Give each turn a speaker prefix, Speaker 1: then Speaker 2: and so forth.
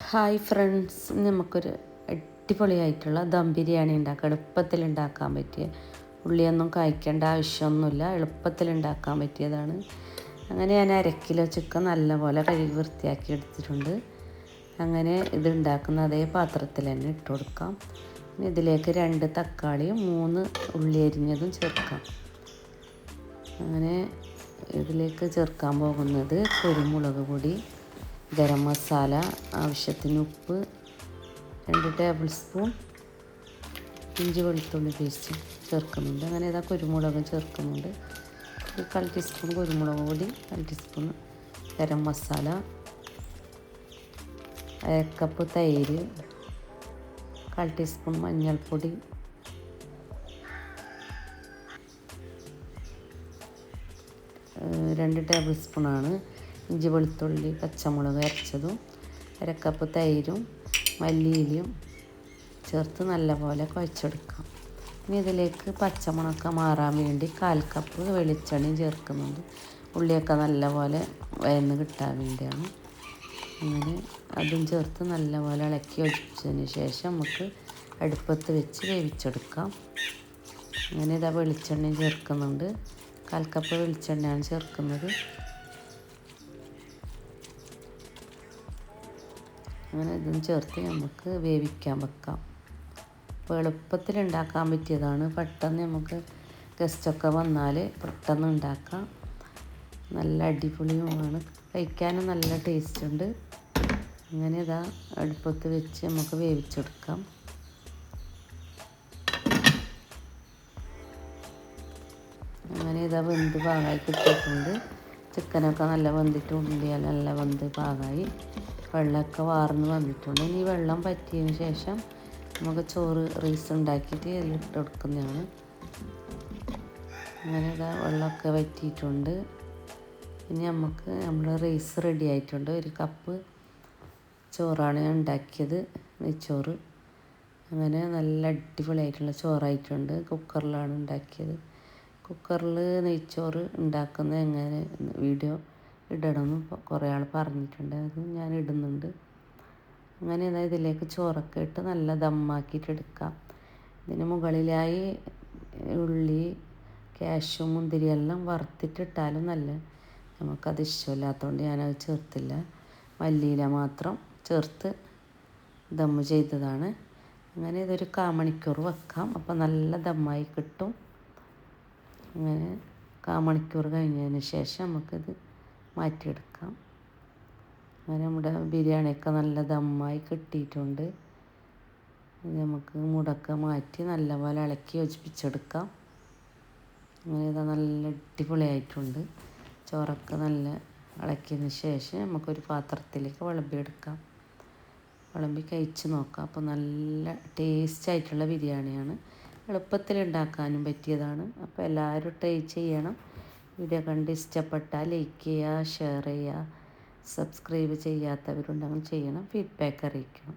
Speaker 1: Hi friends നമുക്കൊരു അടിപൊളിയായിട്ടുള്ള ദം ബിരിയാണി ഉണ്ടാക്കാം. എളുപ്പത്തിൽ ഉണ്ടാക്കാൻ പറ്റിയ ഉള്ളിയൊന്നും കായ്ക്കേണ്ട ആവശ്യമൊന്നുമില്ല. എളുപ്പത്തിൽ ഉണ്ടാക്കാൻ പറ്റിയതാണ്. അങ്ങനെ ഞാൻ അര കിലോ ചിക്കൻ നല്ലപോലെ കഴുകി വൃത്തിയാക്കി എടുത്തിട്ടുണ്ട്. അങ്ങനെ ഇത് ഉണ്ടാക്കുന്ന അതേ പാത്രത്തിൽ തന്നെ ഇട്ട് കൊടുക്കാം. ഇതിലേക്ക് രണ്ട് തക്കാളിയും മൂന്ന് ഉള്ളി അരിഞ്ഞതും ചേർക്കാം. അങ്ങനെ ഇതിലേക്ക് ചേർക്കാൻ പോകുന്നത് കുരുമുളക് പൊടി ഗരം മസാല ആവശ്യത്തിന് ഉപ്പ് രണ്ട് ടേബിൾ സ്പൂൺ ഇഞ്ചി വെളുത്തുള്ളി പേസ്റ്റ് ചേർക്കുന്നുണ്ട്. അങ്ങനെ ഇതാ കുരുമുളകും ചേർക്കുന്നുണ്ട്. ഒരു കാൽ ടീസ്പൂൺ കുരുമുളക് പൊടി കാൽ ടീസ്പൂൺ ഗരം മസാല അരക്കപ്പ് തൈര് കാൽ ടീസ്പൂൺ മഞ്ഞൾപ്പൊടി രണ്ട് ടേബിൾ സ്പൂണാണ് ഇഞ്ചി വെളുത്തുള്ളി പച്ചമുളക് അരച്ചതും അരക്കപ്പ് തൈരും മല്ലിയിലും ചേർത്ത് നല്ലപോലെ കുഴച്ചെടുക്കാം. ഇനി ഇതിലേക്ക് പച്ചമുളക്ക മാറാൻ വേണ്ടി കാൽ കപ്പ് വെളിച്ചെണ്ണയും ചേർക്കുന്നുണ്ട്. ഉള്ളിയൊക്കെ നല്ലപോലെ വയന്ന് കിട്ടാൻ വേണ്ടിയാണ്. അങ്ങനെ അതും ചേർത്ത് നല്ലപോലെ ഇളക്കി ഒഴിച്ചതിന് ശേഷം നമുക്ക് അടുപ്പത്ത് വെച്ച് വേവിച്ചെടുക്കാം. അങ്ങനെ ഇതാ വെളിച്ചെണ്ണയും ചേർക്കുന്നുണ്ട്. കാൽ കപ്പ് വെളിച്ചെണ്ണയാണ് ചേർക്കുന്നത്. അങ്ങനെ ഇതും ചേർത്ത് നമുക്ക് വേവിക്കാൻ വെക്കാം. അപ്പോൾ എളുപ്പത്തിൽ ഉണ്ടാക്കാൻ പറ്റിയതാണ്. പെട്ടെന്ന് നമുക്ക് ഗസ്റ്റൊക്കെ വന്നാൽ പെട്ടെന്ന് ഉണ്ടാക്കാം. നല്ല അടിപൊളിയുമാണ്. കഴിക്കാനും നല്ല ടേസ്റ്റ് ഉണ്ട്. അങ്ങനെ ഇതാ അടുപ്പത്ത് വെച്ച് നമുക്ക് വേവിച്ചെടുക്കാം. അങ്ങനെ ഇതാ വെന്ത് പാകമായി കിട്ടിയിട്ടുണ്ട്. ചിക്കനൊക്കെ നല്ല വെന്തിട്ട് ഉള്ളിയാൽ നല്ല വെന്ത് പാകമായി വെള്ളമൊക്കെ വാർന്ന് വന്നിട്ടുണ്ട്. ഇനി വെള്ളം പറ്റിയതിന് ശേഷം നമുക്ക് ചോറ് റൈസ് ഉണ്ടാക്കിയിട്ട് അതിലിട്ട് കൊടുക്കുന്നതാണ്. അങ്ങനെ ഇതാ വെള്ളമൊക്കെ വറ്റിയിട്ടുണ്ട്. ഇനി നമുക്ക് നമ്മൾ റൈസ് റെഡി ആയിട്ടുണ്ട്. ഒരു കപ്പ് ചോറാണ് ഞാൻ ഉണ്ടാക്കിയത് നെയ്ച്ചോറ്. അങ്ങനെ നല്ല അടിപൊളിയായിട്ടുള്ള ചോറായിട്ടുണ്ട്. കുക്കറിലാണ് ഉണ്ടാക്കിയത്. കുക്കറിൽ നെയ്ച്ചോറ് ഉണ്ടാക്കുന്നത് എങ്ങനെ വീഡിയോ ഇടണമെന്ന് കുറേ ആൾ പറഞ്ഞിട്ടുണ്ട്. അത് ഞാൻ ഇടുന്നുണ്ട്. അങ്ങനെ എന്നാൽ ഇതിലേക്ക് ചോറൊക്കെ ഇട്ട് നല്ല ദമ്മാക്കിയിട്ട് എടുക്കാം. ഇതിന് മുകളിലായി ഉള്ളി ക്യാഷും മുന്തിരി എല്ലാം വറുത്തിട്ടിട്ടാലും നല്ല നമുക്കത് ഇഷ്ടമില്ലാത്തതുകൊണ്ട് ഞാനത് ചേർത്തില്ല. മല്ലിയില മാത്രം ചേർത്ത് ദമ്മ് ചെയ്തതാണ്. അങ്ങനെ ഇതൊരു കാമണിക്കൂർ വെക്കാം. അപ്പം നല്ല ദമ്മായി കിട്ടും. അങ്ങനെ കാമണിക്കൂർ കഴിഞ്ഞതിന് ശേഷം നമുക്കിത് മാറ്റിയെടുക്കാം. അങ്ങനെ നമ്മുടെ ബിരിയാണിയൊക്കെ നല്ല ദമ്മായി കിട്ടിയിട്ടുണ്ട്. നമുക്ക് മുടക്ക മാറ്റി നല്ലപോലെ ഇളക്കി യോജിപ്പിച്ചെടുക്കാം. അങ്ങനെ ഇത് നല്ല അടിപൊളിയായിട്ടുണ്ട്. ചോറൊക്കെ നല്ല ഇളക്കിയതിന് ശേഷം നമുക്കൊരു പാത്രത്തിലേക്ക് വിളമ്പിയെടുക്കാം. വിളമ്പി കഴിച്ച് നോക്കാം. അപ്പോൾ നല്ല ടേസ്റ്റ് ആയിട്ടുള്ള ബിരിയാണിയാണ്. എളുപ്പത്തിൽ ഉണ്ടാക്കാനും പറ്റിയതാണ്. അപ്പോൾ എല്ലാവരും ട്രൈ ചെയ്യണം. വീഡിയോ കണ്ട് ഇഷ്ടപ്പെട്ടാൽ ലൈക്ക് ചെയ്യുക ഷെയർ ചെയ്യുക സബ്സ്ക്രൈബ് ചെയ്യാത്തവരുണ്ടെങ്കിൽ ചെയ്യണം ഫീഡ്ബാക്ക് അറിയിക്കണം.